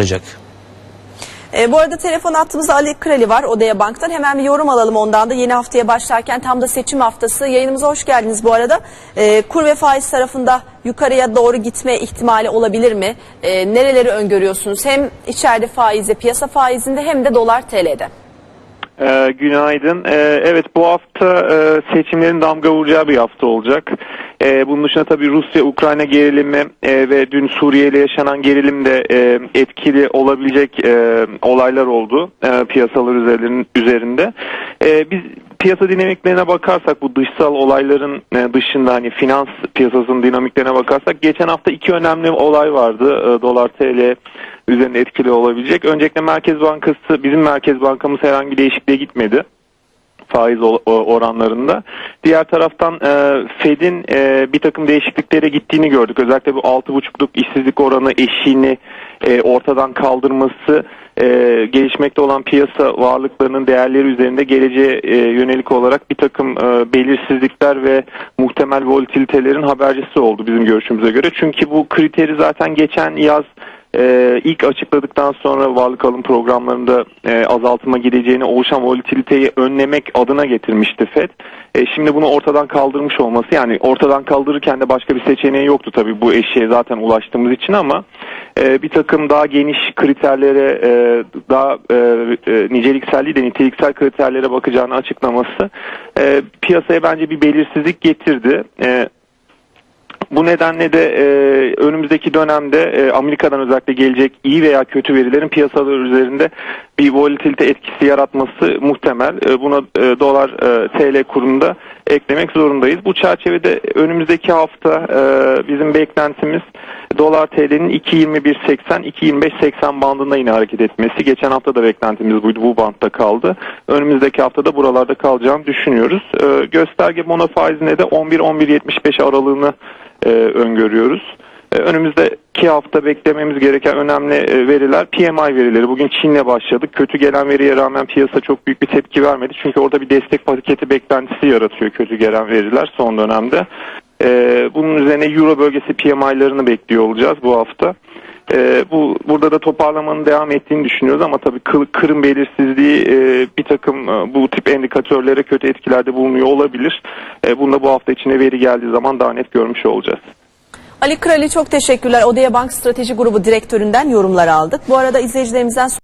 olacak. E, bu arada telefon attığımızda Ali Krali var Odaya Bank'tan. Hemen bir yorum alalım ondan da yeni haftaya başlarken tam da seçim haftası. Yayınımıza hoş geldiniz bu arada. E, kur ve faiz tarafında yukarıya doğru gitme ihtimali olabilir mi? E, nereleri öngörüyorsunuz? Hem içeride faizde, piyasa faizinde hem de dolar TL'de. Ee, günaydın. Ee, evet bu hafta e, seçimlerin damga vuracağı bir hafta olacak. Ee, bunun dışında tabii Rusya-Ukrayna gerilimi e, ve dün Suriye'yle yaşanan gerilim de e, etkili olabilecek e, olaylar oldu e, piyasalar üzerin- üzerinde. E, biz piyasa dinamiklerine bakarsak bu dışsal olayların e, dışında hani finans piyasasının dinamiklerine bakarsak geçen hafta iki önemli olay vardı. E, Dolar TL üzerinde etkili olabilecek. Öncelikle Merkez Bankası, bizim Merkez Bankamız herhangi bir değişikliğe gitmedi faiz oranlarında. Diğer taraftan e, Fed'in e, bir takım değişikliklere gittiğini gördük. Özellikle bu 6,5'luk işsizlik oranı eşiğini e, ortadan kaldırması e, gelişmekte olan piyasa varlıklarının değerleri üzerinde geleceğe e, yönelik olarak bir takım e, belirsizlikler ve muhtemel volatilitelerin habercisi oldu bizim görüşümüze göre. Çünkü bu kriteri zaten geçen yaz ee, ilk açıkladıktan sonra varlık alım programlarında e, azaltıma gideceğini oluşan volatiliteyi önlemek adına getirmişti FED. E, şimdi bunu ortadan kaldırmış olması yani ortadan kaldırırken de başka bir seçeneği yoktu tabii bu eşiğe zaten ulaştığımız için ama e, bir takım daha geniş kriterlere e, daha e, e, de niteliksel kriterlere bakacağını açıklaması e, piyasaya bence bir belirsizlik getirdi. E, bu nedenle de e, önümüzdeki dönemde e, Amerika'dan özellikle gelecek iyi veya kötü verilerin piyasalar üzerinde bir volatilite etkisi yaratması muhtemel. E, buna e, dolar e, TL kurunda eklemek zorundayız. Bu çerçevede önümüzdeki hafta e, bizim beklentimiz dolar TL'nin 2.21.80 2.25.80 bandında yine hareket etmesi. Geçen hafta da beklentimiz buydu. Bu bantta kaldı. Önümüzdeki haftada buralarda kalacağını düşünüyoruz. E, gösterge bono faizine de 11-11.75 aralığını e, öngörüyoruz. E, önümüzdeki hafta beklememiz gereken önemli e, veriler PMI verileri. Bugün Çin'le başladık. Kötü gelen veriye rağmen piyasa çok büyük bir tepki vermedi. Çünkü orada bir destek paketi beklentisi yaratıyor kötü gelen veriler son dönemde. E, bunun üzerine Euro bölgesi PMI'larını bekliyor olacağız bu hafta. E, bu burada da toparlamanın devam ettiğini düşünüyoruz ama tabii kı- kırım belirsizliği e, bir takım e, bu tip endikatörlere kötü etkilerde bulunuyor olabilir. E, bunu da bu hafta içine veri geldiği zaman daha net görmüş olacağız. Ali Krali çok teşekkürler. Odaya Bank Strateji Grubu Direktöründen yorumlar aldık. Bu arada izleyicilerimizden